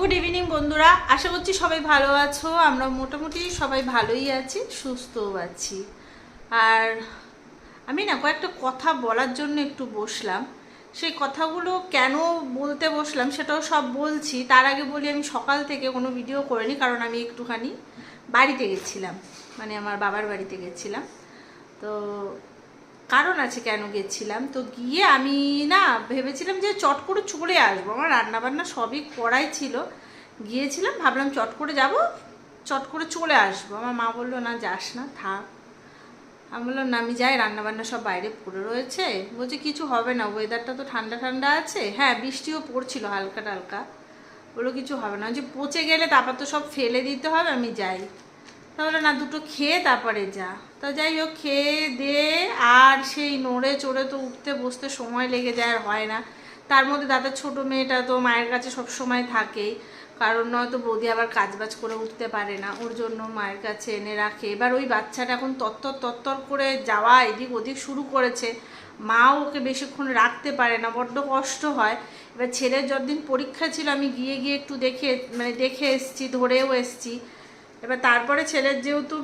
Good evening বন্ধুরা। আশা করছি সবাই ভালো আছো। আমরা মোটামুটি সবাই ভালোই আছি, সুস্থও আছি। আর আমি না কয়েকটা কথা বলার জন্য একটু বসলাম। সেই কথাগুলো কেন বলতে বসলাম সেটাও সব বলছি। তার আগে বলি, আমি সকাল থেকে কোনো ভিডিও করিনি, কারণ আমি একটুখানি বাড়িতে গেছিলাম। মানে আমার বাবার বাড়িতে গেছিলাম। তো কারণ আছে কেন গেছিলাম? তো গিয়ে আমি না ভেবেছিলাম যে চট করে চলে আসব। আমার রান্নাবান্না সবই করাই ছিল। গিয়েছিলাম, ভাবলাম চট করে যাব, চট করে চলে আসব। আমার মা বলল, না, যাস না, থাক। আমি বললাম, না, আমি যাই, রান্নাবান্না সব বাইরে পড়ে রয়েছে। বলছে, কিছু হবে না ওয়েদারটা তো ঠান্ডা ঠান্ডা আছে। হ্যাঁ বৃষ্টিও পড়ছিল হালকা, টালকা। বলল, কিছু হবে না। যে পচে গেলে তারপর তো সব ফেলে দিতে হবে, আমি যাই। তাহলে না, দুটো খেয়ে তারপরে যা। তা যাই হোক, খেয়ে দে, আর সেই নড়ে চড়ে তো উঠতে, বসতে সময় লেগে যায় আর হয় না। তার মধ্যে দাদার ছোট মেয়েটা তো মায়ের কাছে সব সময় থাকেই কারণ নয়তো বৌদি আবার কাজবাজ করে উঠতে পারে না। ওর জন্য মায়ের কাছে এনে রাখে। এবার ওই বাচ্চাটা এখন তত্তর তত্তর করে যাওয়া, এদিক ওদিক শুরু করেছে। মাও ওকে বেশিক্ষণ রাখতে পারে না, বড্ড কষ্ট হয়। এবার ছেলের যতদিন পরীক্ষা ছিল, আমি গিয়ে গিয়ে একটু দেখে মানে দেখে এসছি, ধরেও এসছি। এবার তারপরে ছেলের যেহেতু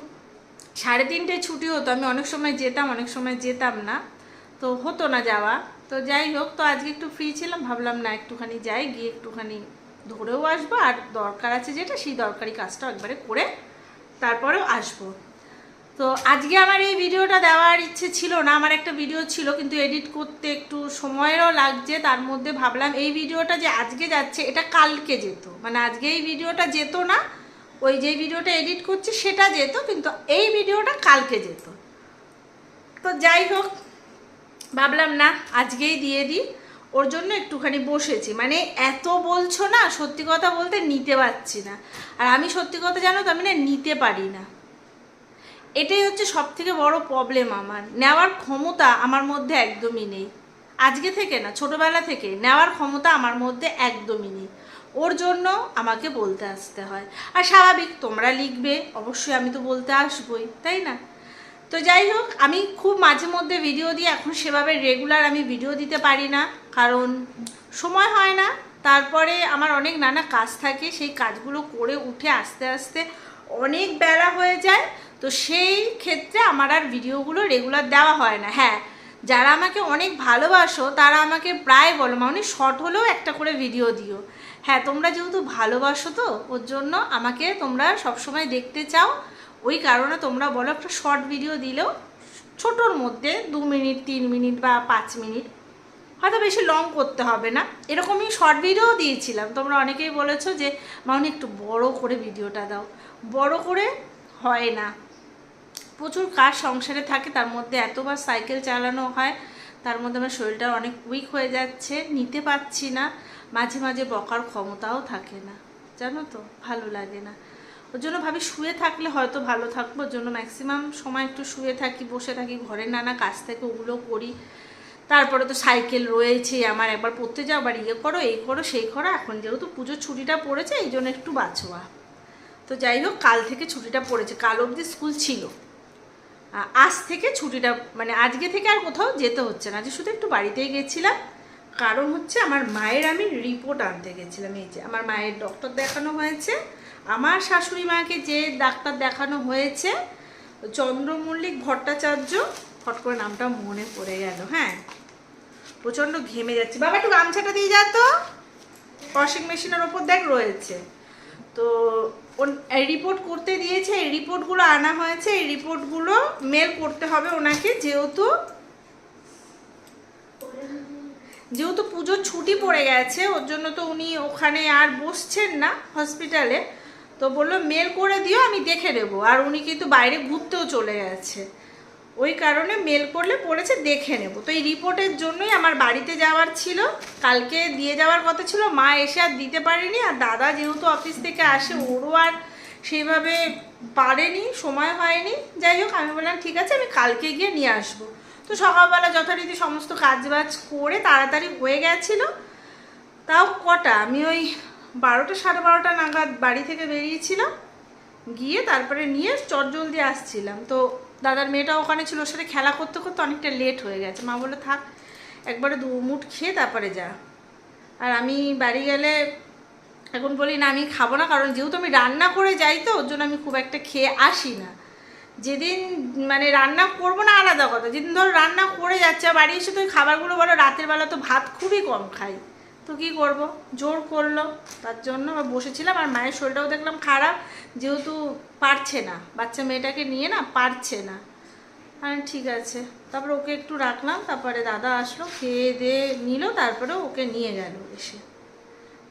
সাড়ে তিনটে ছুটি হতো, আমি অনেক সময় যেতাম, অনেক সময় যেতাম না। তো হতো না যাওয়া। তো যাই হোক, তো আজকে একটু ফ্রি ছিলাম, ভাবলাম না একটুখানি যাই, গিয়ে একটুখানি ধরেও আসব। আর দরকার আছে যেটা, সেই দরকারি কাজটা একবারে করে তারপরেও আসব। তো আজকে আমার এই ভিডিওটা দেওয়ার ইচ্ছে ছিল না, আমার একটা ভিডিও ছিল, কিন্তু এডিট করতে একটু সময়েরও লাগছে। তার মধ্যে ভাবলাম এই ভিডিওটা যে আজকে যাচ্ছে, এটা কালকে যেত। মানে আজকে এই ভিডিওটা যেত না ওই যে ভিডিওটা এডিট করছি সেটা যেত, কিন্তু এই ভিডিওটা কালকে যেত। তো যাই হোক, ভাবলাম না, আজকেই দিয়ে দিই। ওর জন্য একটুখানি বসেছি। মানে এত বলছো না, সত্যি কথা বলতে নিতে পারছি না। আর আমি সত্যি কথা জানো তো, আমি না নিতে পারি না। এটাই হচ্ছে সব থেকে বড় প্রবলেম আমার। নেওয়ার ক্ষমতা আমার মধ্যে একদমই নেই। আজকে থেকে না, ছোটবেলা থেকে নেওয়ার ক্ষমতা আমার মধ্যে একদমই নেই। ওর জন্য আমাকে বলতে আসতে হয়। আর স্বাভাবিক, তোমরা লিখবে, অবশ্যই আমি তো বলতে আসবই, তাই না? তো যাই হোক, আমি খুব মাঝে মধ্যে ভিডিও দিই এখন সেভাবে রেগুলার আমি ভিডিও দিতে পারি না, কারণ সময় হয় না। তারপরে আমার অনেক নানা কাজ থাকে, সেই কাজগুলো করে উঠে আস্তে আস্তে অনেক বেলা হয়ে যায়। তো সেই ক্ষেত্রে আমার আর ভিডিওগুলো রেগুলার দেওয়া হয় না। হ্যাঁ যারা আমাকে অনেক ভালোবাসো, তারা আমাকে প্রায় বলো মানে শর্ট হলেও একটা করে ভিডিও দিও। হ্যাঁ তোমরা যেহেতু ভালোবাসো তো, ওর জন্য আমাকে তোমরা সবসময় দেখতে চাও। ওই কারণে তোমরা বলো, একটা শর্ট ভিডিও দিলেও ছোটোর মধ্যে দু মিনিট, তিন মিনিট বা পাঁচ মিনিট, হয়তো বেশি লং করতে হবে না। এরকমই শর্ট ভিডিও দিয়েছিলাম। তোমরা অনেকেই বলেছ যে, মাউনি, একটু বড় করে ভিডিওটা দাও। বড় করে হয় না। প্রচুর কাজ সংসারে থাকে, তার মধ্যে এতবার সাইকেল চালানো হয়, তার মধ্যে আমার শরীরটা অনেক উইক হয়ে যাচ্ছে, নিতে পারছি না। মাঝে মাঝে বকার ক্ষমতাও থাকে না। জানো তো? ভালো লাগে না। ওর জন্য ভাবি শুয়ে থাকলে হয়তো ভালো থাকব। ওর জন্য ম্যাক্সিমাম সময় একটু শুয়ে থাকি, বসে থাকি ঘরের নানা কাজ থেকে ওগুলো করি। তারপরে তো সাইকেল রয়েছে, আমার একবার পড়তে যাও, আবার ইয়ে করো, এই করো, সেই করো। এখন যেহেতু পুজোর ছুটিটা পড়েছে, এই জন্য একটু বাঁচোয়া। তো যাই হোক, কাল থেকে ছুটিটা পড়েছে। কাল অবধি স্কুল ছিল। আজ থেকে ছুটিটা মানে আজকে থেকে আর কোথাও যেতে হচ্ছে না। যে শুধু একটু বাড়িতেই গেছিলাম। কারণ হচ্ছে আমার মায়ের আমি রিপোর্ট আনতে গেছিলাম, এই যে আমার মায়ের ডক্টর দেখানো হয়েছে, আমার শাশুড়ি মাকে যে ডাক্তার দেখানো হয়েছে, চন্দ্রমল্লিক ভট্টাচার্য, ফট করে নামটা মনে পড়ে গেল হ্যাঁ। প্রচণ্ড ঘেমে যাচ্ছে। বাবা, একটু গামছাটা দিয়ে যা তো। ওয়াশিং মেশিনের ওপর দেখ রয়েছে। তো রিপোর্ট করতে দিয়েছে, এই রিপোর্টগুলো আনা হয়েছে, এই রিপোর্টগুলো মেল করতে হবে ওনাকে, যেহেতু যেহেতু পুজোর ছুটি পড়ে গেছে, ওর জন্য তো উনি ওখানে আর বসছেন না হসপিটালে তো বলল মেল করে দিও, আমি দেখে নেব। আর উনি কিন্তু বাইরে ঘুরতেও চলে গেছে। ওই কারণে মেল করলে পড়েছে, দেখে নেব। তো এই রিপোর্টের জন্যই আমার বাড়িতে যাওয়ার ছিল। কালকে দিয়ে যাওয়ার কথা ছিল, মা এসে আর দিতে পারেনি। আর দাদা যেহেতু অফিস থেকে আসে, ওরও আর সেইভাবে পারেনি, সময় হয়নি। যাই হোক, আমি বললাম, ঠিক আছে, আমি কালকে গিয়ে নিয়ে আসব। তো সকালবেলা যথারীতি সমস্ত কাজবাজ করে তাড়াতাড়ি হয়ে গেছিল। তাও কটা? আমি ওই বারোটা, সাড়ে বারোটা নাগাদ বাড়ি থেকে বেরিয়েছিলাম। গিয়ে তারপরে নিয়ে চটজলদি আসছিলাম। তো দাদার মেয়েটা ওখানে ছিল, ওর সাথে খেলা করতে করতে অনেকটা লেট হয়ে গেছে। মা বলে থাক, একবারে দু মুঠ খেয়ে তারপরে যা। আর আমি বাড়ি গেলে এখন বলি, না, আমি খাব না, কারণ যেহেতু আমি রান্না করে যাই তো, ওর জন্য আমি খুব একটা খেয়ে আসি না। যেদিন মানে রান্না করব না আলাদা কথা, যেদিন ধরো রান্না করে যাচ্ছে, বাড়ি এসে তো ওই খাবারগুলো বলো, রাতের বেলা তো ভাত খুবই কম খাই। তো কি করব? জোর করল, তার জন্য বসেছিলাম, আর মায়ের শরীরটাও দেখলাম খারাপ, যেহেতু পারছে না, বাচ্চা মেয়েটাকে নিয়ে না পারছে না। হ্যাঁ ঠিক আছে, তারপরে ওকে একটু রাখলাম, তারপরে দাদা আসলো, খেয়ে দিয়ে নিল, তারপরে ওকে নিয়ে গেল এসে।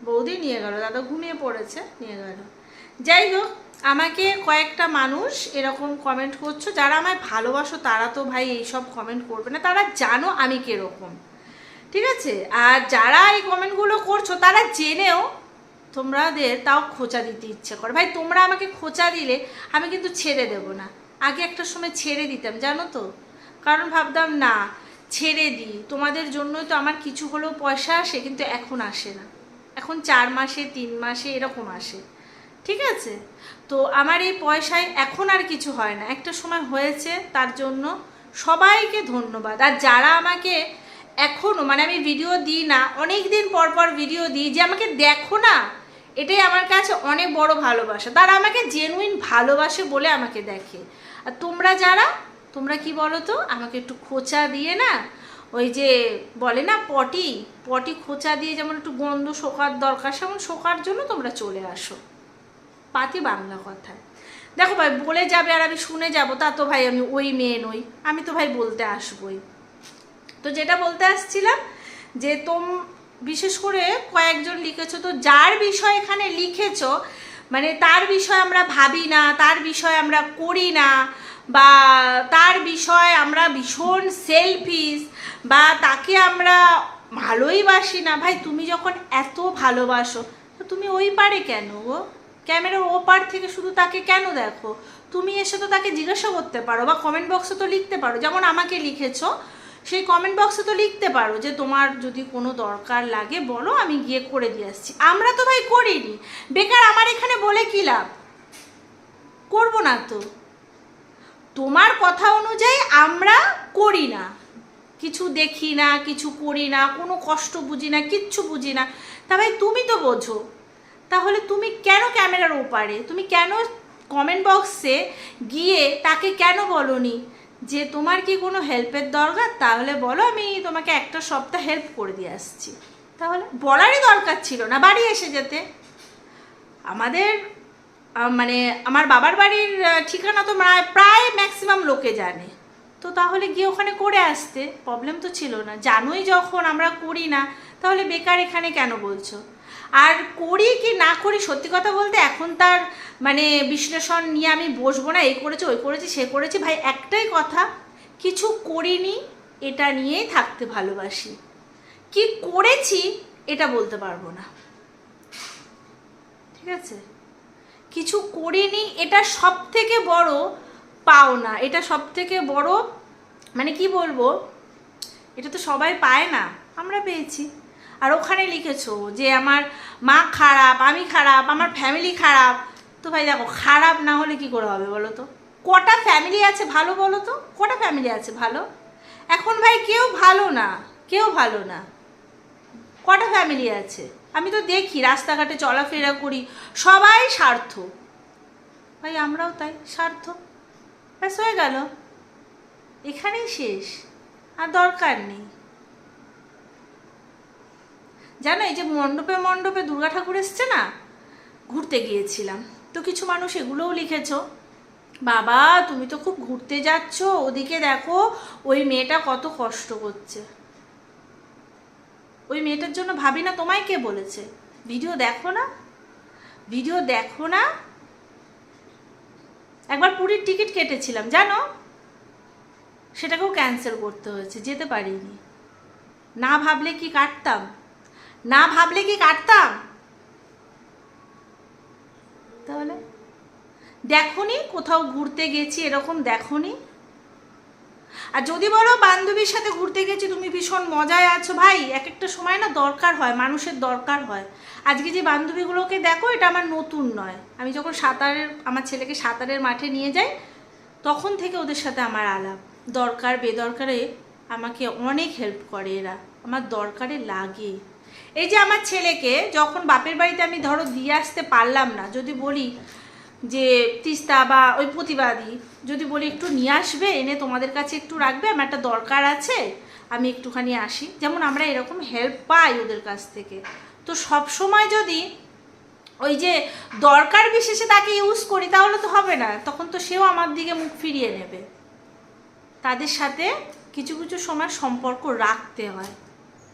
বৌদি নিয়ে গেল, দাদা ঘুমিয়ে পড়েছে, নিয়ে গেল। যাই হোক আমাকে কয়েকটা মানুষ এরকম কমেন্ট করছ, যারা আমায় ভালোবাসো তারা তো ভাই এইসব কমেন্ট করবে না, তারা জানো আমি কীরকম। ঠিক আছে? আর যারা এই কমেন্টগুলো করছ, তারা জেনেও তোমাদের তাও খোঁচা দিতে ইচ্ছে করে। ভাই, তোমরা আমাকে খোঁচা দিলে আমি কিন্তু ছেড়ে দেব না। আগে একটা সময় ছেড়ে দিতাম, জানো তো? কারণ ভাবতাম, না, ছেড়ে দিই। তোমাদের জন্যই তো আমার কিছু হলেও পয়সা আসে, কিন্তু এখন আসে না। এখন চার মাসে, তিন মাসে এরকম আসে। ঠিক আছে? তো আমার এই পয়সায় এখন আর কিছু হয় না। একটা সময় হয়েছে, তার জন্য সবাইকে ধন্যবাদ। আর যারা আমাকে এখনও মানে আমি ভিডিও দিই না অনেক দিন পর পর ভিডিও দিই, যে আমাকে দেখো না, এটাই আমার কাছে অনেক বড় ভালোবাসা। তারা আমাকে জেনুইন ভালোবাসে বলে আমাকে দেখে। আর তোমরা যারা, তোমরা কি বলো তো আমাকে একটু খোঁচা দিয়ে না, ওই যে বলে না পটি পটি খোঁচা দিয়ে যেমন একটু গন্ধ শোকার দরকার, সেমন শোকার জন্য তোমরা চলে আসো। পাতি বাংলা কথায় দেখো ভাই, বলে যাবে আর আমি শুনে যাব, তা তো ভাই আমি ওই মেয়ে নই, আমি তো ভাই বলতে আসবই। তো যেটা বলতে আসছিলাম যে তোম, বিশেষ করে কয়েকজন লিখেছো, তো যার বিষয় এখানে লিখেছো মানে তার বিষয় আমরা ভাবি না, তার বিষয় আমরা করি না, বা তার বিষয় আমরা ভীষণ সেলফিস বা তাকে আমরা ভালোই বাসি না। ভাই, তুমি যখন এত ভালোবাসো, তো তুমি ওই পারে কেন গো? ক্যামেরার ও পার থেকে শুধু তাকে কেন দেখো? তুমি এসে তো তাকে জিজ্ঞাসা করতে পারো বা কমেন্ট বক্সে তো লিখতে পারো। যেমন আমাকে লিখেছো, সেই কমেন্ট বক্সে তো লিখতে পারো যে তোমার যদি কোনো দরকার লাগে বলো, আমি গিয়ে করে দিয়ে আসছি। আমরা তো ভাই করিনি। বেকার আমার এখানে বলে কি লাভ? করব না তো। তোমার কথা অনুযায়ী আমরা করি না। কিছু দেখি না, কিছু করি না, কোনো কষ্ট বুঝি না, কিচ্ছু বুঝি না। তা ভাই তুমি তো বোঝো। তাহলে তুমি কেন ক্যামেরার ওপারে? তুমি কেন কমেন্ট বক্সে গিয়ে তাকে কেন বলনি? যে তোমার কি কোনো হেল্পের দরকার? তাহলে বলো আমি তোমাকে একটা সপ্তাহ হেল্প করে দিয়ে আসছি। তাহলে বলারই দরকার ছিল না, বাড়ি এসে যেতে। আমাদের মানে আমার বাবার বাড়ির ঠিকানা তো প্রায়- প্রায় ম্যাক্সিমাম লোকে জানে। তো তাহলে গিয়ে ওখানে করে আসতে। প্রবলেম তো ছিল না। জানোই যখন আমরা করি না, তাহলে বেকার এখানে কেন বলছো? আর করি কি না করি সত্যি কথা বলতে এখন তার মানে বিশ্লেষণ নিয়ে আমি বসবো না এই করেছি, ওই করেছি, সে করেছি। ভাই, একটাই কথা, কিছু করিনি, এটা নিয়েই থাকতে ভালোবাসি। কি করেছি, এটা বলতে পারব না। ঠিক আছে? কিছু করিনি, এটা সব থেকে বড় পাওনা। এটা সব থেকে বড় মানে কি বলব, এটা তো সবাই পায় না, আমরা পেয়েছি। আর ওখানে লিখেছো যে আমার মা খারাপ, আমি খারাপ, আমার ফ্যামিলি খারাপ। তো ভাই দেখো, খারাপ না হলে কি করে হবে বলো তো? কটা ফ্যামিলি আছে ভালো বলো তো? কটা ফ্যামিলি আছে ভালো? এখন ভাই কেউ ভালো না, কেউ ভালো না। কটা ফ্যামিলি আছে? আমি তো দেখি, রাস্তাঘাটে চলাফেরা করি, সবাই স্বার্থ। ভাই আমরাও তাই, স্বার্থ। ব্যাস হয়ে গেল। এখানেই শেষ। আর দরকার নেই। জানো, এই যে মণ্ডপে মণ্ডপে দুর্গা ঠাকুর এসছে না, ঘুরতে গিয়েছিলাম। তো কিছু মানুষ এগুলোও লিখেছো। বাবা, তুমি তো খুব ঘুরতে যাচ্ছ, ওদিকে দেখো, ওই মেয়েটা কত কষ্ট করছে। ওই মেয়েটার জন্য ভাবি না, তোমায় কে বলেছে? ভিডিও দেখো না? ভিডিও দেখো না? একবার পুরীর টিকিট কেটেছিলাম, জানো? সেটাকেও ক্যান্সেল করতে হয়েছে, যেতে পারিনি। না ভাবলে কি কাটতাম? না ভাবলে কি কাটতাম? তাহলে? দেখনি কোথাও ঘুরতে গেছি, এরকম দেখনি? আর যদি বলো বান্ধবীর সাথে ঘুরতে গেছি, তুমি ভীষণ মজায় আছো। ভাই এক একটা সময় না দরকার হয়, মানুষের দরকার হয়। আজকে যে বান্ধবীগুলোকে দেখো, এটা আমার নতুন নয়। আমি যখন সাঁতারের, আমার ছেলেকে সাঁতারের মাঠে নিয়ে যাই, তখন থেকে ওদের সাথে আমার আলাপ। দরকার, বেদরকারে আমাকে অনেক হেল্প করে এরা। আমার দরকারে লাগে। এই যে আমার ছেলেকে যখন বাপের বাড়িতে আমি ধরো দিয়ে আসতে পারলাম না, যদি বলি যে তিস্তা বা ওই প্রতিবাদী, যদি বলি একটু নিয়ে আসবে, এনে তোমাদের কাছে একটু রাখবে, আমার একটা দরকার আছে, আমি একটুখানি আসি। যেমন আমরা এরকম হেল্প পাই ওদের কাছ থেকে। তো সব সময় যদি ওই যে দরকার বিশেষে তাকে ইউজ করি, তাহলে তো হবে না। তখন তো সেও আমার দিকে মুখ ফিরিয়ে নেবে। তাদের সাথে কিছু কিছু সময় সম্পর্ক রাখতে হয়।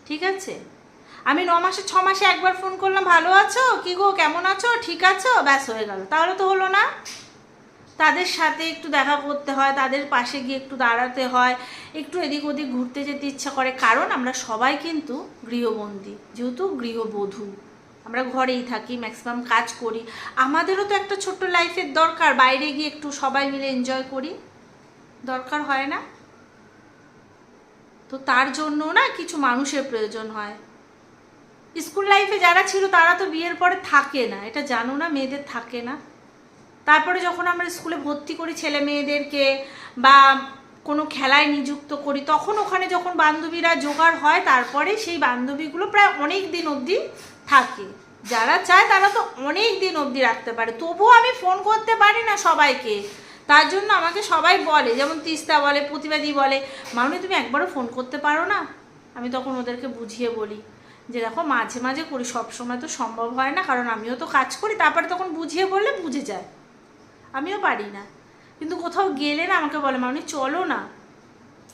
ঠিক আছে? আমি ন মাসে, ছ মাসে একবার ফোন করলাম, ভালো আছো? কি গো, কেমন আছো? ঠিক আছো? ব্যাস হয়ে গেল। তাহলে তো হলো না। তাদের সাথে একটু দেখা করতে হয়, তাদের পাশে গিয়ে একটু দাঁড়াতে হয়, একটু এদিক ওদিক ঘুরতে যেতে ইচ্ছা করে। কারণ আমরা সবাই কিন্তু গৃহবন্দী, যেহেতু গৃহবধূ। আমরা ঘরেই থাকি ম্যাক্সিমাম কাজ করি। আমাদেরও তো একটা ছোট্ট লাইফের দরকার, বাইরে গিয়ে একটু সবাই মিলে এনজয় করি। দরকার হয় না? তো তার জন্য না কিছু মানুষের প্রয়োজন হয়। স্কুল লাইফে যারা ছিল তারা তো বিয়ের পরে থাকে না, এটা জানো না, মেয়েদের থাকে না। তারপরে যখন আমরা স্কুলে ভর্তি করি ছেলে মেয়েদেরকে বা কোনো খেলায় নিযুক্ত করি, তখন ওখানে যখন বান্ধবীরা জোগাড় হয়, তারপরে সেই বান্ধবীগুলো প্রায় অনেক দিন অবধি থাকে। যারা চায় তারা তো অনেক দিন অবধি রাখতে পারে। তবুও আমি ফোন করতে পারি না সবাইকে। তার জন্য আমাকে সবাই বলে, যেমন তিস্তা বলে, প্রতিবাদী বলে মামনি তুমি একবারও ফোন করতে পারো না? আমি তখন ওদেরকে বুঝিয়ে বলি। যে দেখো মাঝে মাঝে করি, সব সময় তো সম্ভব হয় না, কারণ আমিও তো কাজ করি, তারপরে তখন বুঝিয়ে বললে বুঝে যায়। আমিও পারি না। কিন্তু কোথাও গেলে না আমাকে বলে, মামনি, চলো না।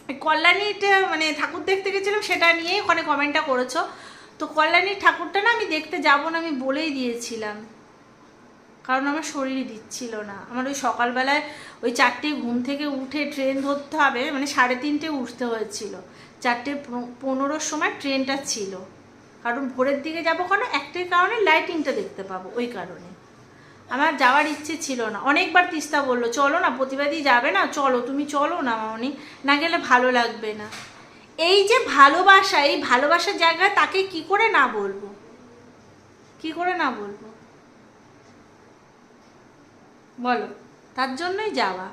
ওই কল্যাণীতে মানে ঠাকুর দেখতে গেছিলাম, সেটা নিয়েই ওখানে কমেন্টটা করেছ। তো কল্যাণীর ঠাকুরটা না আমি দেখতে যাব না, আমি বলেই দিয়েছিলাম। কারণ আমার শরীরই দিচ্ছিল না। আমার ওই সকালবেলায় ওই চারটে ঘুম থেকে উঠে ট্রেন ধরতে হবে মানে সাড়ে তিনটে উঠতে হয়েছিল। চারটে পনেরোর সময় ট্রেনটা ছিল। কারণ ভোরের দিকে যাব কেন? একটাই কারণে লাইটিংটা দেখতে পাবো, ওই কারণে। আমার যাওয়ার ইচ্ছে ছিল না। অনেকবার তিস্তা বলল, চলো না, প্রতিবাদী যাবে না? চলো, তুমি চলো না মামনি। না গেলে ভালো লাগবে না। এই যে ভালোবাসা, এই ভালোবাসার জায়গায় তাকে কি করে না বলব? কি করে না বলব? বলো, তার জন্যই যাওয়া।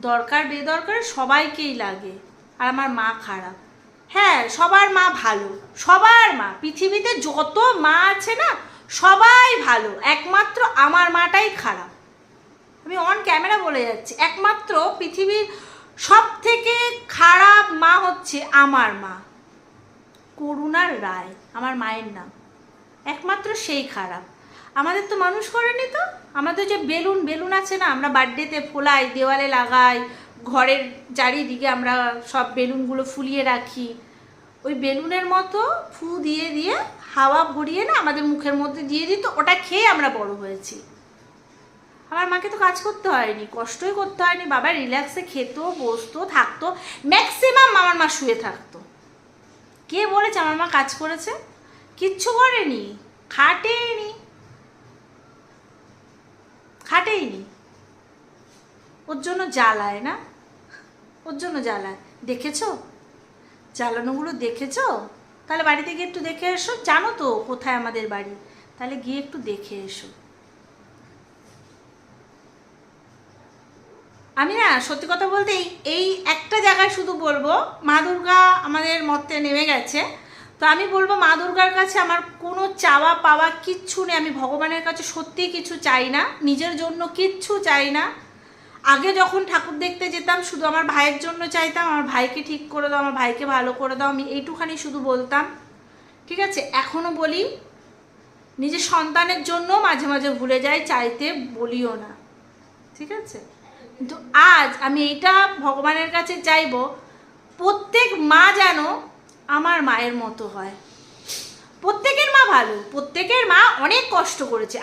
দরকার, বেদরকার সবাইকেই লাগে। আর আমার মা খারাপ। হ্যাঁ সবার মা ভালো। সবার মা, পৃথিবীতে যত মা আছে না, সবাই ভালো। একমাত্র আমার মাটাই খারাপ। আমি অন ক্যামেরা বলে যাচ্ছি। একমাত্র পৃথিবীর সব থেকে খারাপ মা হচ্ছে আমার মা। করুণার রায়, আমার মায়ের নাম। একমাত্র সেই খারাপ। আমাদের তো মানুষ করেনি তো? আমাদের যে বেলুন বেলুন আছে না, আমরা বার্থডেতে ফোলাই দেওয়ালে লাগাই ঘরের চারিদিকে আমরা সব বেলুনগুলো ফুলিয়ে রাখি। ওই বেলুনের মতো ফু দিয়ে দিয়ে হাওয়া ভরিয়ে না আমাদের মুখের মধ্যে দিয়ে দিত, ওটা খেয়ে আমরা বড় হয়েছি। আমার মাকে তো কাজ করতে হয়নি, কষ্টই করতে হয়নি। বাবা রিল্যাক্সে খেত, বসতো, থাকতো, ম্যাক্সিমাম আমার মা শুয়ে থাকতো। কে বলেছে আমার মা কাজ করেছে? কিচ্ছু করেনি খাটেনি খাটেইনি। ওর জন্য জ্বালায় না। ওর জন্য জ্বালায়। দেখেছ? জ্বালানোগুলো দেখেছ? তাহলে বাড়িতে গিয়ে একটু দেখে এসো। জানো তো কোথায় আমাদের বাড়ি। তাহলে গিয়ে একটু দেখে এসো। আমি না, সত্যি কথা বলতে এই একটা জায়গায় শুধু বলব, মা দুর্গা আমাদের মতে নেমে গেছে। তো আমি বলব, মা দুর্গার কাছে আমার কোনো চাওয়া পাওয়া কিচ্ছু নেই। আমি ভগবানের কাছে সত্যিই কিছু চাই না। নিজের জন্য কিচ্ছু চাই না। আগে যখন ঠাকুর দেখতে যেতাম, শুধু আমার ভাইয়ের জন্য চাইতাম, আমার ভাইকে ঠিক করে দাও, আমার ভাইকে ভালো করে দাও, আমি এইটুখানি শুধু বলতাম। ঠিক আছে? এখনও বলি, নিজের সন্তানের জন্য মাঝে মাঝে ভুলে যাই, চাইতে বলিও না। ঠিক আছে? কিন্তু আজ আমি এইটা ভগবানের কাছে চাইব, প্রত্যেক মা যেন আমার মায়ের মতো হয়। প্রত্যেকের মা ভালো, প্রত্যেকের মা অনেক কষ্ট করেছে।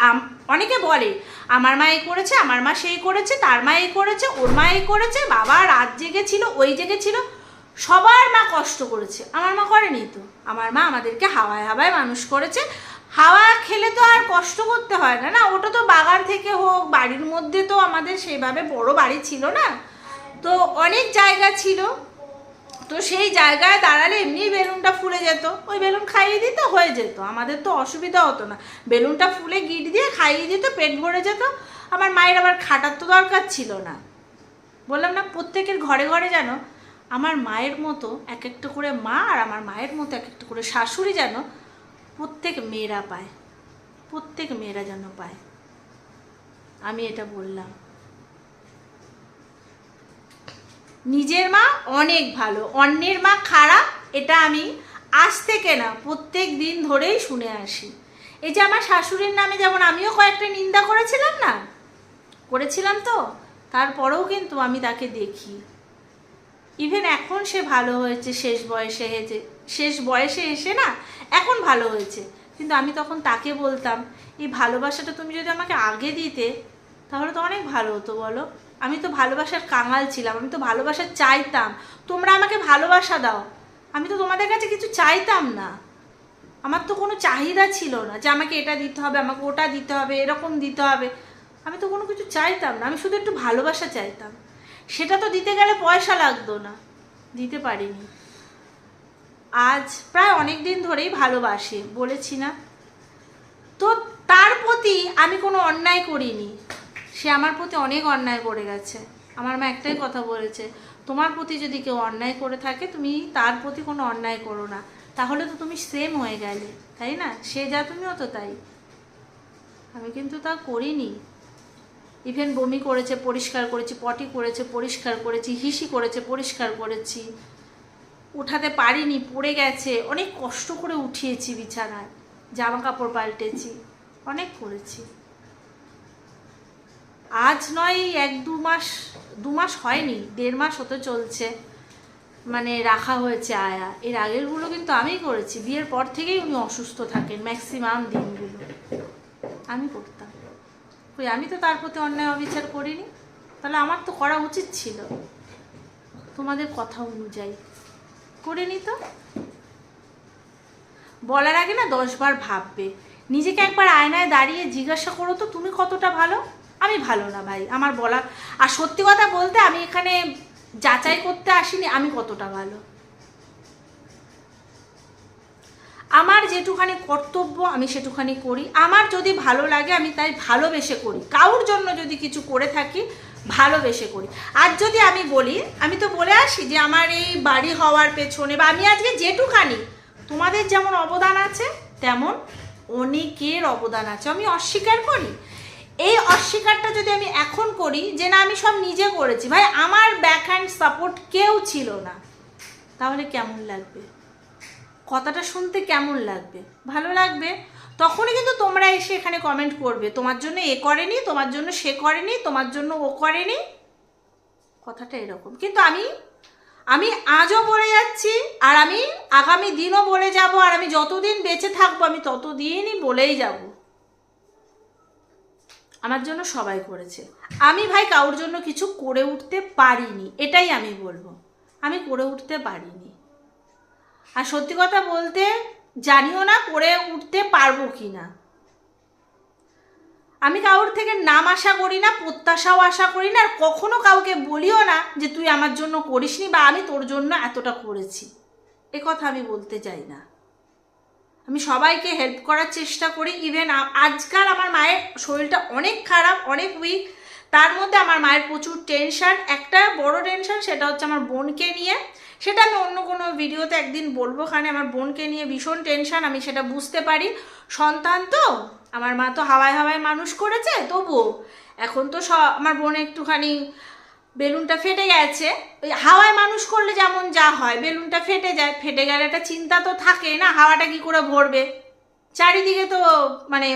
অনেকে বলে, আমার মা এই করেছে, আমার মা সেই করেছে, তার মা এই করেছে, ওর মা এই করেছে, বাবা রাত জেগেছিল ওই জেগেছিল সবার মা কষ্ট করেছে। আমার মা করেনি তো। আমার মা আমাদেরকে হাওয়ায় হাওয়ায় মানুষ করেছে। হাওয়া খেলে তো আর কষ্ট করতে হয় না না? ওটা তো বাগান থেকে হোক, বাড়ির মধ্যে তো আমাদের সেইভাবে বড় বাড়ি ছিল না? তো অনেক জায়গা ছিল। তো সেই জায়গায় দাঁড়ালে এমনি বেলুনটা ফুলে যেত। ওই বেলুন খাইয়ে দিত, হয়ে যেত। আমাদের তো অসুবিধা হতো না। বেলুনটা ফুলে গিট দিয়ে খাইয়ে দিত, পেট ভরে যেত। আমার মায়ের আবার খাটার তো দরকার ছিল না। বললাম, না, প্রত্যেকের ঘরে ঘরে যেন আমার মায়ের মতো এক একটা করে মা আর আমার মায়ের মতো এক একটা করে শাশুড়ি যেন প্রত্যেক মেয়েরা পায়। প্রত্যেক মেয়েরা যেন পায়। আমি এটা বললাম। নিজের মা অনেক ভালো, অন্যের মা খারাপ, এটা আমি আজ থেকে না, প্রত্যেক দিন ধরেই শুনে আসি। এই যে আমার শাশুড়ির নামে যেমন আমিও কয়েকটা নিন্দা করেছিলাম না? করেছিলাম তো, তারপরেও কিন্তু আমি তাকে দেখি। ইভেন এখন সে ভালো হয়েছে, শেষ বয়সে হেজে শেষ বয়সে এসে না, এখন ভালো হয়েছে। কিন্তু আমি তখন তাকে বলতাম, এই ভালোবাসাটা তুমি যদি আমাকে আগে দিতে, তাহলে তো অনেক ভালো হতো, বলো। আমি তো ভালোবাসার কাঙাল ছিলাম, আমি তো ভালোবাসা চাইতাম। তোমরা আমাকে ভালোবাসা দাও। আমি তো তোমাদের কাছে কিছু চাইতাম না। আমার তো কোনো চাহিদা ছিল না যে আমাকে এটা দিতে হবে, আমাকে ওটা দিতে হবে, এরকম দিতে হবে। আমি তো কোনো কিছু চাইতাম না, আমি শুধু একটু ভালোবাসা চাইতাম। সেটা তো দিতে গেলে পয়সা লাগতো না। দিতে পারিনি। আজ প্রায় অনেক দিন ধরেই ভালোবাসে, বলেছি না। তো তার প্রতি আমি কোনো অন্যায় করিনি। সে আমার প্রতি অনেক অন্যায় করে গেছে। আমার মা একটাই কথা বলেছে, তোমার প্রতি যদি কেউ অন্যায় করে থাকে, তুমি তার প্রতি কোনো অন্যায় করো না। তাহলে তো তুমি সেম হয়ে গেলে, তাই না? সে যা তুমিও তো তাই। আমি কিন্তু তা করিনি। ইভেন বমি করেছে, পরিষ্কার করেছি, পটি করেছে, পরিষ্কার করেছি, হিসি করেছে, পরিষ্কার করেছি। উঠাতে পারিনি, পড়ে গেছে। অনেক কষ্ট করে উঠিয়েছি বিছানায় জামা কাপড় পাল্টেছি, অনেক করেছি। আজ নয়, এক দু মাস দু মাস হয়নি, দেড় মাস হতে চলছে। মানে রাখা হয়েছে আয়া। এর আগেরগুলো কিন্তু আমিই করেছি। বিয়ের পর থেকেই উনি অসুস্থ থাকেন ম্যাক্সিমাম দিনগুলো। আমি করতাম। ওই আমি তো তার প্রতি অন্যায় অবিচার করিনি। তাহলে আমার তো করা উচিত ছিল। তোমাদের কথা অনুযায়ী। করিনি তো। বলার আগে না দশবার ভাববে। নিজেকে একবার আয়নায় দাঁড়িয়ে জিজ্ঞাসা করো তো, তুমি কতটা ভালো? আমি ভালো না ভাই, আমার বলা আর সত্যি কথা বলতে আমি এখানে যাচাই করতে আসিনি, আমি কতটা ভালো। আমার যেটুখানি কর্তব্য, আমি সেটুখানি করি। আমার যদি ভালো লাগে, আমি তাই ভালোবেসে করি। কারোর জন্য যদি কিছু করে থাকি, ভালোবেসে করি। আর যদি আমি বলি, আমি তো বলে আসি যে আমার এই বাড়ি হওয়ার পেছনে, বা আমি আজকে যেটুখানি, তোমাদের যেমন অবদান আছে, তেমন অনেকের অবদান আছে। আমি অস্বীকার করি। এই অস্বীকারটা যদি আমি এখন করি যে না, আমি সব নিজে করেছি, ভাই, আমার ব্যাক হ্যান্ড সাপোর্ট কেউ ছিল না, তাহলে কেমন লাগবে? কথাটা শুনতে কেমন লাগবে? ভালো লাগবে? তখনই কিন্তু তোমরা এসে এখানে কমেন্ট করবে, তোমার জন্য এ করেনি, তোমার জন্য সে করেনি, তোমার জন্য ও করেনি। কথাটা এরকম। কিন্তু আমি আমি আজও বলে যাচ্ছি, আর আমি আগামী দিনও বলে যাব, আর আমি যতদিন বেঁচে থাকব, আমি ততদিনই বলেই যাব। আমার জন্য সবাই করেছে। আমি ভাই কারোর জন্য কিছু করে উঠতে পারিনি, এটাই আমি বলব। আমি করে উঠতে পারিনি। আর সত্যি কথা বলতে জানিও না করে উঠতে পারব কি না আমি কারোর থেকে নাম আশা করি না, প্রত্যাশাও আশা করি না, আর কখনো কাউকে বলিও না যে তুই আমার জন্য করিসনি বা আমি তোর জন্য এতটা করেছি। এ কথা আমি বলতে চাই না। আমি সবাইকে হেল্প করার চেষ্টা করি ইভেন আজকাল আমার মায়ের শরীরটা অনেক খারাপ, অনেক উইক তার মধ্যে আমার মায়ের প্রচুর টেনশন একটা বড় টেনশন সেটা হচ্ছে আমার বোনকে নিয়ে। সেটা আমি অন্য কোনো ভিডিওতে একদিন বলব খানে আমার বোনকে নিয়ে ভীষণ টেনশন আমি সেটা বুঝতে পারি। সন্তান তো, আমার মা তো হাওয়ায় হাওয়ায় মানুষ করেছে, তবুও। এখন তো স, আমার বোন একটুখানি বেলুনটা ফেটে গেছে। ওই হাওয়ায় মানুষ করলে যেমন যা হয়, বেলুনটা ফেটে যায়, ফেটে গেলে একটা চিন্তা তো থাকে না, হাওয়াটা কি করে ভরবে? চারিদিকে তো মানে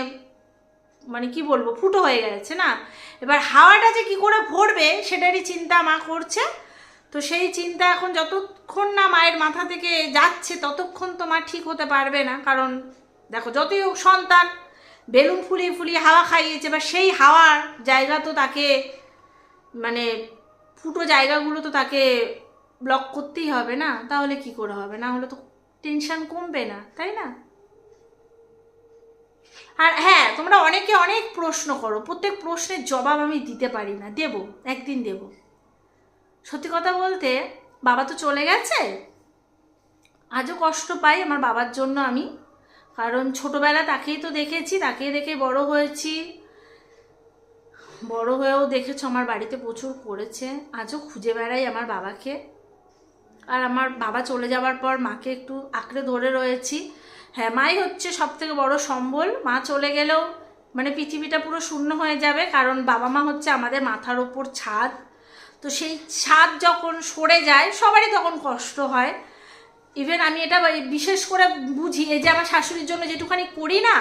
মানে কি বলব, ফুটো হয়ে গেছে না? এবার হাওয়াটা যে কি করে ভরবে, সেটারই চিন্তা মা করছে। তো সেই চিন্তা এখন যতক্ষণ না মায়ের মাথা থেকে যাচ্ছে, ততক্ষণ তো মা ঠিক হতে পারবে না। কারণ দেখো, যতই হোক সন্তান, বেলুন ফুলিয়ে ফুলিয়ে হাওয়া খাইয়েছে বা সেই হাওয়ার জায়গা তো তাকে মানে ফুটো জায়গাগুলো তো তাকে ব্লক করতেই হবে না? তাহলে কি করে হবে? না হলে তো টেনশন কমবে না, তাই না? আর হ্যাঁ তোমরা অনেকে অনেক প্রশ্ন করো। প্রত্যেক প্রশ্নের জবাব আমি দিতে পারি না। দেব, একদিন দেব। সত্যি কথা বলতে, বাবা তো চলে গেছে। আজও কষ্ট পাই আমার বাবার জন্য আমি। কারণ ছোটবেলা তাকেই তো দেখেছি, তাকেই দেখে বড় হয়েছি। বড় হয়েও দেখেছ আমার বাড়িতে প্রচুর করেছে। আজও খুঁজে বেড়াই আমার বাবাকে। আর আমার বাবা চলে যাওয়ার পর মাকে একটু আঁকড়ে ধরে রয়েছি। হ্যাঁ মাই হচ্ছে সব থেকে বড় সম্বল। মা চলে গেলেও মানে পৃথিবীটা পুরো শূন্য হয়ে যাবে, কারণ বাবা মা হচ্ছে আমাদের মাথার ওপর ছাদ। তো সেই ছাদ যখন সরে যায়, সবারই তখন কষ্ট হয়। ইভেন আমি এটা বিশেষ করে বুঝি, এই যে আমার শাশুড়ির জন্য যেটুখানি করি না,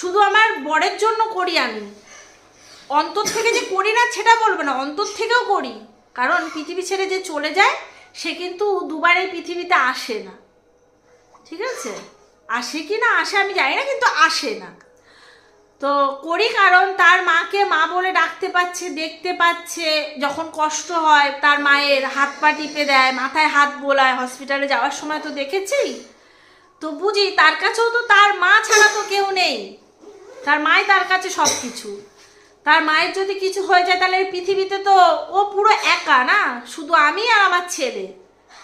শুধু আমার বরের জন্য করি আমি। অন্তর থেকে যে করি না, সেটা বলব না। অন্তর থেকেও করি। কারণ পৃথিবী ছেড়ে যে চলে যায়, সে কিন্তু দুবার এই পৃথিবীতে আসে না। ঠিক আছে? আসে কি না আসে আমি জানি না, কিন্তু আসে না। তো করি কারণ তার মাকে মা বলে ডাকতে পাচ্ছে দেখতে পাচ্ছে, যখন কষ্ট হয় তার মায়ের হাত পা টিপে দেয়, মাথায় হাত বোলায়। হসপিটালে যাওয়ার সময় তো দেখেছি। তো বুঝি তার কাছেও তো তার মা ছাড়া তো কেউ নেই। তার মাই তার কাছে সব কিছু তার মায়ের যদি কিছু হয়ে যায়, তাহলে পৃথিবীতে তো ও পুরো একা না? শুধু আমি আর আমার ছেলে।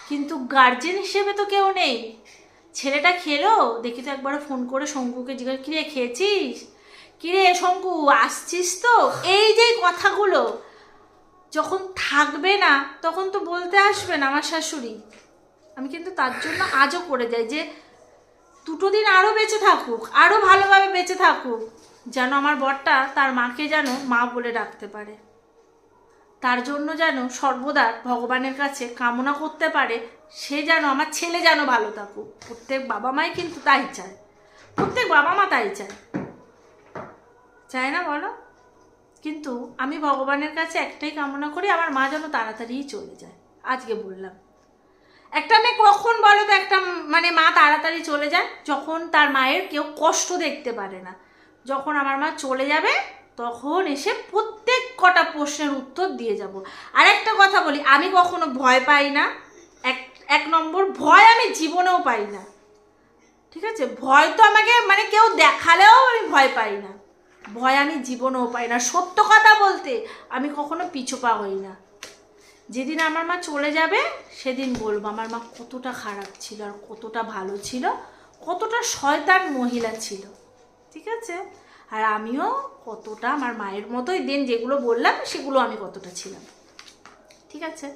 কিন্তু গার্জেন হিসেবে তো কেউ নেই। ছেলেটা খেলো? দেখি তো একবার ফোন করে শঙ্কুকে জিজ্ঞাসা, কিরে, খেয়েছিস? কিরে, শঙ্কু, আসছিস তো? এই যে কথাগুলো, যখন থাকবে না, তখন তো বলতে আসবে না আমার শাশুড়ি। আমি কিন্তু তার জন্য আজও করে যাই যে, দুটো দিন আরও বেঁচে থাকুক, আরও ভালোভাবে বেঁচে থাকুক। যেন আমার বরটা তার মাকে যেন মা বলে ডাকতে পারে। তার জন্য যেন সর্বদা ভগবানের কাছে কামনা করতে পারে, সে যেন আমার ছেলে যেন ভালো থাকুক। প্রত্যেক বাবা মাই কিন্তু তাই চায়। প্রত্যেক বাবা মা তাই চায়। চায় না বলো? কিন্তু আমি ভগবানের কাছে একটাই কামনা করি, আমার মা যেন তাড়াতাড়িই চলে যায়। আজকে বললাম। একটা মেয়ে কখন বলো তো একটা মানে মা তাড়াতাড়ি চলে যায়, যখন তার মায়ের কেউ কষ্ট দেখতে পারে না। যখন আমার মা চলে যাবে, তখন এসে প্রত্যেক কটা প্রশ্নের উত্তর দিয়ে যাব। আর একটা কথা বলি, আমি কখনো ভয় পাই না। এক এক নম্বর, ভয় আমি জীবনেও পাই না। ঠিক আছে? ভয় তো আমাকে মানে কেউ দেখালেও আমি ভয় পাই না। ভয় আমি জীবনেও পাই না। সত্য কথা বলতে আমি কখনো পিছু পা হই না। যেদিন আমার মা চলে যাবে, সেদিন বলব, আমার মা কতটা খারাপ ছিল আর কতটা ভালো ছিল, কতটা শয়তান মহিলা ছিল। ঠিক আছে? আর আমিও কতটা আমার মায়ের মতোই দিন যেগুলো বললাম, সেগুলো আমি কতটা ছিলাম। ঠিক আছে?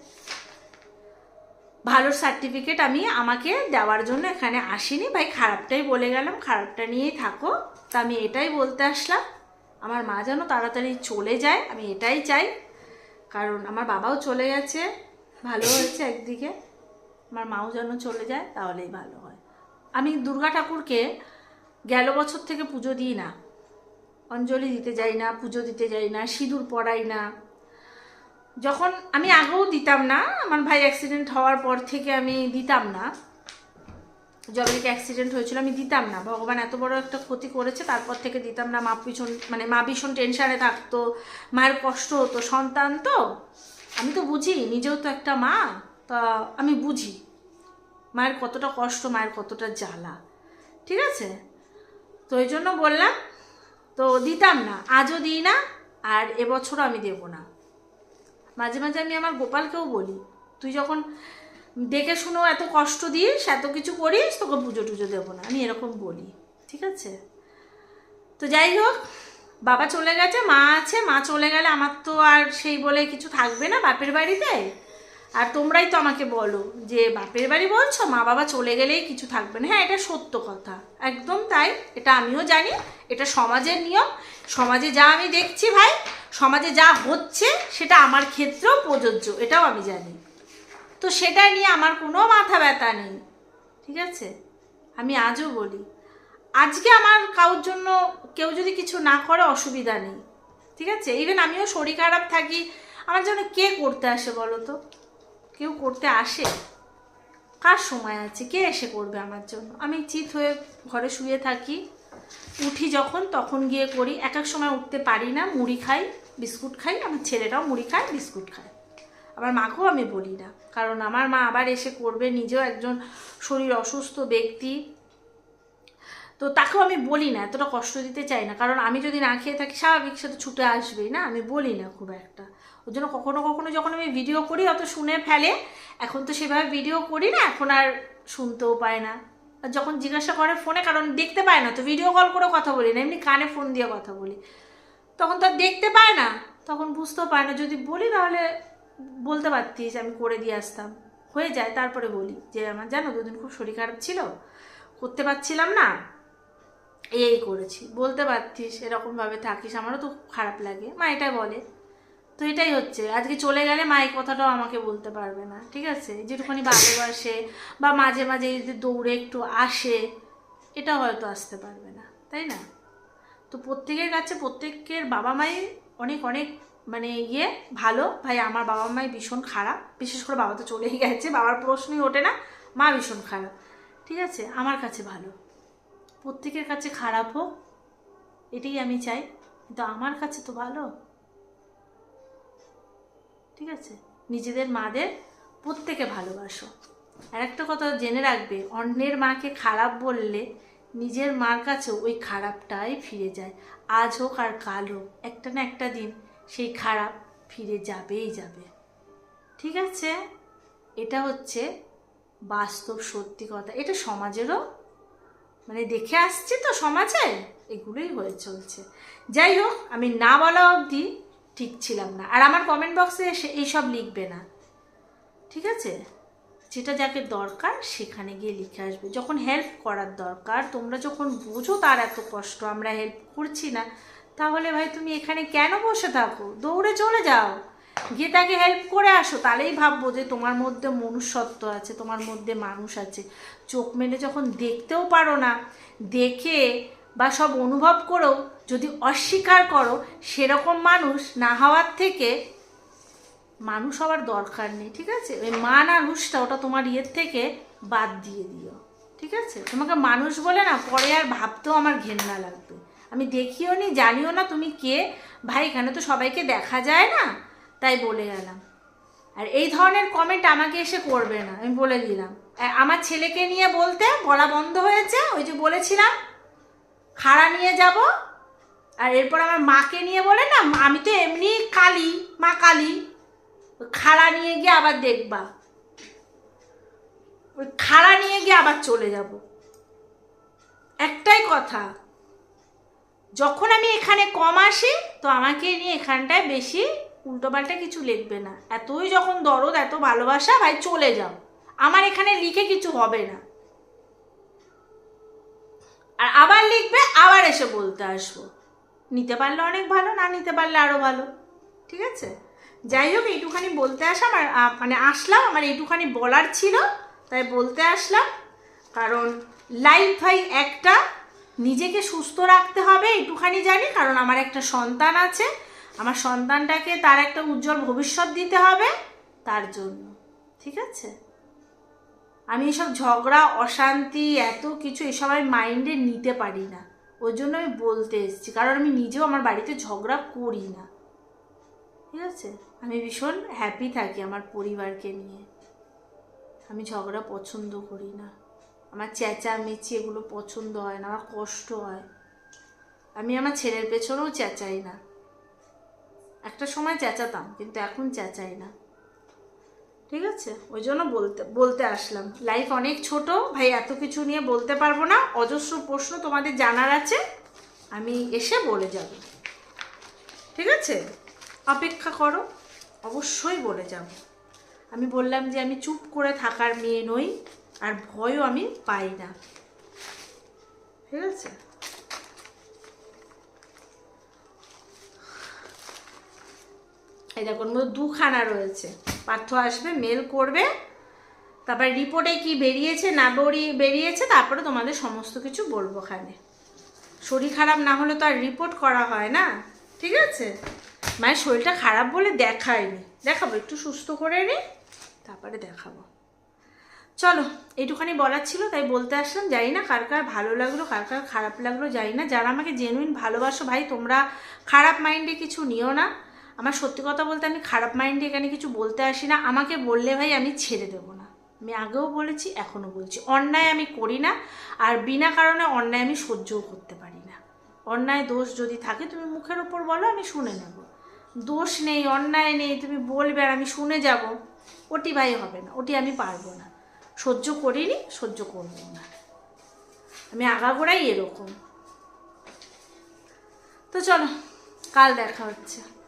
ভালো সার্টিফিকেট আমি আমাকে দেওয়ার জন্য এখানে আসিনি, ভাই খারাপটাই বলে গেলাম, খারাপটা নিয়েই থাকো। তা আমি এটাই বলতে আসলাম, আমার মা যেন তাড়াতাড়ি চলে যায়, আমি এটাই চাই। কারণ আমার বাবাও চলে গেছে, ভালো হয়েছে একদিকে। আমার মাও যেন চলে যায়, তাহলেই ভালো হয়। আমি দুর্গা ঠাকুরকে গেল বছর থেকে পুজো দিই না। অঞ্জলি দিতে যাই না, পুজো দিতে যাই না, সিঁদুর পড়াই না। যখন আমি আগেও দিতাম না, আমার ভাই অ্যাক্সিডেন্ট হওয়ার পর থেকে আমি দিতাম না। যবে অ্যাক্সিডেন্ট হয়েছিল আমি দিতাম না। ভগবান এত বড় একটা ক্ষতি করেছে, তারপর থেকে দিতাম না। মা ভীষণ মানে মা ভীষণ টেনশানে থাকতো, মায়ের কষ্ট হতো, সন্তান তো। আমি তো বুঝি, নিজেও তো একটা মা, তা আমি বুঝি। মায়ের কতটা কষ্ট, মায়ের কতটা জ্বালা। ঠিক আছে? তো ওই জন্য বললাম, তো দিতাম না, আজও দিই না, আর এবছরও আমি দেবো না। মাঝে মাঝে আমি আমার গোপালকেও বলি, তুই যখন দেখে শুনেও এত কষ্ট দিস, এত কিছু করিস, তোকে পুজো টুজো দেবো না। আমি এরকম বলি, ঠিক আছে? তো যাই হোক, বাবা চলে গেছে, মা আছে, মা চলে গেলে আমার তো আর সেই বলে কিছু থাকবে না, বাপের বাড়িতে। আর তোমরাই তো আমাকে বলো যে বাপের বাড়ি বলছো, মা বাবা চলে গেলেই কিছু থাকবে না। হ্যাঁ এটা সত্য কথা। একদম তাই। এটা আমিও জানি। এটা সমাজের নিয়ম। সমাজে যা আমি দেখছি ভাই, সমাজে যা হচ্ছে, সেটা আমার ক্ষেত্রেও প্রযোজ্য। এটাও আমি জানি। তো সেটা নিয়ে আমার কোনো মাথা ব্যথা নেই। ঠিক আছে? আমি আজও বলি, আজকে আমার কারোর জন্য কেউ যদি কিছু না করে অসুবিধা নেই। ঠিক আছে? ইভেন আমিও শরীর খারাপ থাকি। আমার জন্য কে করতে আসে বলো তো? কেউ করতে আসে? কার সময় আছে? কে এসে করবে আমার জন্য? আমি চিত হয়ে ঘরে শুয়ে থাকি। উঠি যখন, তখন গিয়ে করি। এক এক সময় উঠতে পারি না। মুড়ি খাই, বিস্কুট খাই। আমার ছেলেটাও মুড়ি খায়, বিস্কুট খায়। আমার মাকেও আমি বলি না। কারণ আমার মা আবার এসে করবে। নিজেও একজন শরীর অসুস্থ ব্যক্তি। তো তাকেও আমি বলি না। এতটা কষ্ট দিতে চাই না। কারণ আমি যদি না খেয়ে থাকি, স্বাভাবিক সে তো ছুটে আসবেই না। আমি বলি না খুব একটা। ওর জন্য কখনো কখনো যখন আমি ভিডিও করি, অত শুনে ফেলে। এখন তো সেভাবে ভিডিও করি না, এখন আর শুনতেও পায় না। আর যখন জিজ্ঞাসা করে ফোনে কারণ দেখতে পায় না, তো ভিডিও কল করে কথা বলি না, এমনি কানে ফোন দিয়ে কথা বলি। তখন তো আর দেখতে পায় না, তখন বুঝতেও পায় না। যদি বলি তাহলে বলতে পারতিস, আমি করে দিয়ে আসতাম। হয়ে যায়, তারপরে বলি যে, আমার জানো, দুদিন খুব শরীর খারাপ ছিল, করতে পারছিলাম না। এই করেছি। বলতে পারতিস, এরকমভাবে থাকিস, আমারও তো খারাপ লাগে। মা এটাই বলে। তো এটাই হচ্ছে। আজকে চলে গেলে মা এই কথাটাও আমাকে বলতে পারবে না, ঠিক আছে? যেটুখানি ভালোবাসে বা মাঝে মাঝে এই যে দৌড়ে একটু আসে, এটা হয়তো আসতে পারবে না, তাই না? তো প্রত্যেকের কাছে প্রত্যেকের বাবা মাই অনেক অনেক মানে ইয়ে ভালো। ভাই, আমার বাবা মাই ভীষণ খারাপ। বিশেষ করে বাবা তো চলেই গেছে, বাবার প্রশ্নই ওঠে না, মা ভীষণ খারাপ, ঠিক আছে? আমার কাছে ভালো। প্রত্যেকের কাছে খারাপ হোক, এটাই আমি চাই। কিন্তু আমার কাছে তো ভালো। ঠিক আছে? নিজেদের মাদের প্রত্যেকে ভালোবাসো। আর একটা কথা জেনে রাখবে, অন্যের মাকে খারাপ বললে নিজের মার কাছেও ওই খারাপটাই ফিরে যায়। আজ হোক আর কাল হোক, একটা না একটা দিন সেই খারাপ ফিরে যাবেই যাবে। ঠিক আছে? এটা হচ্ছে বাস্তব সত্যি কথা। এটা সমাজেরও মানে দেখে আসছি তো সমাজে, এগুলোই হয়ে চলছে। যাই হোক, আমি না বলা অবধি ঠিক ছিলাম না। আর আমার কমেন্ট বক্সে এসে এইসব লিখবে না। ঠিক আছে? যেটা যাকে দরকার সেখানে গিয়ে লিখে আসবে। যখন হেল্প করার দরকার, তোমরা যখন বোঝো তার এত কষ্ট, আমরা হেল্প করছি না, তাহলে ভাই তুমি এখানে কেন বসে থাকো? দৌড়ে চলে যাও। গিয়ে তাকে হেল্প করে আসো। তাহলেই ভাববো যে তোমার মধ্যে মনুষ্যত্ব আছে, তোমার মধ্যে মানুষ আছে। চোখ মেলে যখন দেখতেও পারো না, দেখে বা সব অনুভব করেও যদি অস্বীকার করো, সেরকম মানুষ না হওয়ার থেকে মানুষ হওয়ার দরকার নেই, ঠিক আছে? ওই মান আর ওটা তোমার ইয়ের থেকে বাদ দিয়ে দিও, ঠিক আছে? তোমাকে মানুষ বলে না, পরে আর ভাবতেও আমার ঘেন্না লাগবে। আমি দেখিও নি, জানিও না তুমি কে। ভাই, এখানে তো সবাইকে দেখা যায় না, তাই বলে গেলাম আর এই ধরনের কমেন্ট আমাকে এসে করবে না, আমি বলে দিলাম। আমার ছেলেকে নিয়ে বলতে বলা বন্ধ হয়েছে, ওই যে বলেছিলাম, খাড়া নিয়ে যাব আর এরপর আমার মাকে নিয়ে বলে না আমি তো এমনি কালী, মা কালী। খাড়া নিয়ে গিয়ে আবার দেখবা। ওই খাড়া নিয়ে গিয়ে আবার চলে যাব। একটাই কথা, যখন আমি এখানে কম আসি, তো আমাকে নিয়ে এখানটায় বেশি উল্টোপাল্টা কিছু লিখবে না। এতই যখন দরদ, এত ভালোবাসা, ভাই চলে যাও। আমার এখানে লিখে কিছু হবে না। আর আবার লিখবে, আবার এসে বলতে আসব। নিতে পারলে অনেক ভালো না নিতে পারলে আরও ভালো। ঠিক আছে? যাই হোক এইটুখানি বলতে আসলাম আর আ, মানে আসলাম আমার এইটুখানি বলার ছিল তাই বলতে আসলাম। কারণ লাইফ ভাই একটা নিজেকে সুস্থ রাখতে হবে এইটুখানি জানি কারণ আমার একটা সন্তান আছে। আমার সন্তানটাকে তার একটা উজ্জ্বল ভবিষ্যৎ দিতে হবে তার জন্য। ঠিক আছে? আমি এসব ঝগড়া অশান্তি এত কিছু এসব আমি মাইন্ডে নিতে পারি না। ওই জন্য আমি বলতে এসেছি, কারণ আমি নিজেও আমার বাড়িতে ঝগড়া করি না। ঠিক আছে? আমি ভীষণ হ্যাপি থাকি আমার পরিবারকে নিয়ে। আমি ঝগড়া পছন্দ করি না। আমার চেঁচামেচি এগুলো পছন্দ হয় না, আমার কষ্ট হয়। আমি আমার ছেলের পেছনেও চেঁচাই না। একটা সময় চেঁচাতাম, কিন্তু এখন চেঁচাই না। ঠিক আছে? ওই জন্য বলতে বলতে আসলাম। লাইফ অনেক ছোট, ভাই এত কিছু নিয়ে বলতে পারব না। অজস্র প্রশ্ন তোমাদের জানার আছে, আমি এসে বলে যাব। ঠিক আছে? অপেক্ষা করো, অবশ্যই বলে যাব। আমি বললাম যে আমি চুপ করে থাকার মেয়ে নই, আর ভয়ও আমি পাই না। ঠিক আছে? এই দেখুন দুখানা রয়েছে। পাঠ্য আসবে মেল করবে, তারপর রিপোর্টে কি বেরিয়েছে, না বেরিয়ে বেরিয়েছে, তারপরে তোমাদের সমস্ত কিছু বলব ওখানে। শরীর খারাপ না হলে তো আর রিপোর্ট করা হয় না, ঠিক আছে? মায়ের শরীরটা খারাপ বলে দেখায়নি। দেখাবো, একটু সুস্থ করে নি, তারপরে দেখাবো। চলো, এইটুখানি বলার ছিল, তাই বলতে আসলাম। জানি না কার কার ভালো লাগল, কার কার খারাপ লাগল, জানি না। যারা আমাকে জেনুইন ভালোবাসো, ভাই, তোমরা খারাপ মাইন্ডে কিছু নিও না। আমার সত্যি কথা বলতে আমি খারাপ মাইন্ডে এখানে কিছু বলতে আসি না। আমাকে বললে ভাই আমি ছেড়ে দেবো না। আমি আগেও বলেছি, এখনও বলছি। অন্যায় আমি করি না, আর বিনা কারণে অন্যায় আমি সহ্যও করতে পারি না। অন্যায় দোষ যদি থাকে, তুমি মুখের ওপর বলো, আমি শুনে নেব। দোষ নেই, অন্যায় নেই, তুমি বলবে আর আমি শুনে যাব। ওটি ভাই হবে না, ওটি আমি পারব না। সহ্য করিনি, সহ্য করব না। আমি আগাগোড়াই এরকম। তো চলো, কাল দেখা হচ্ছে।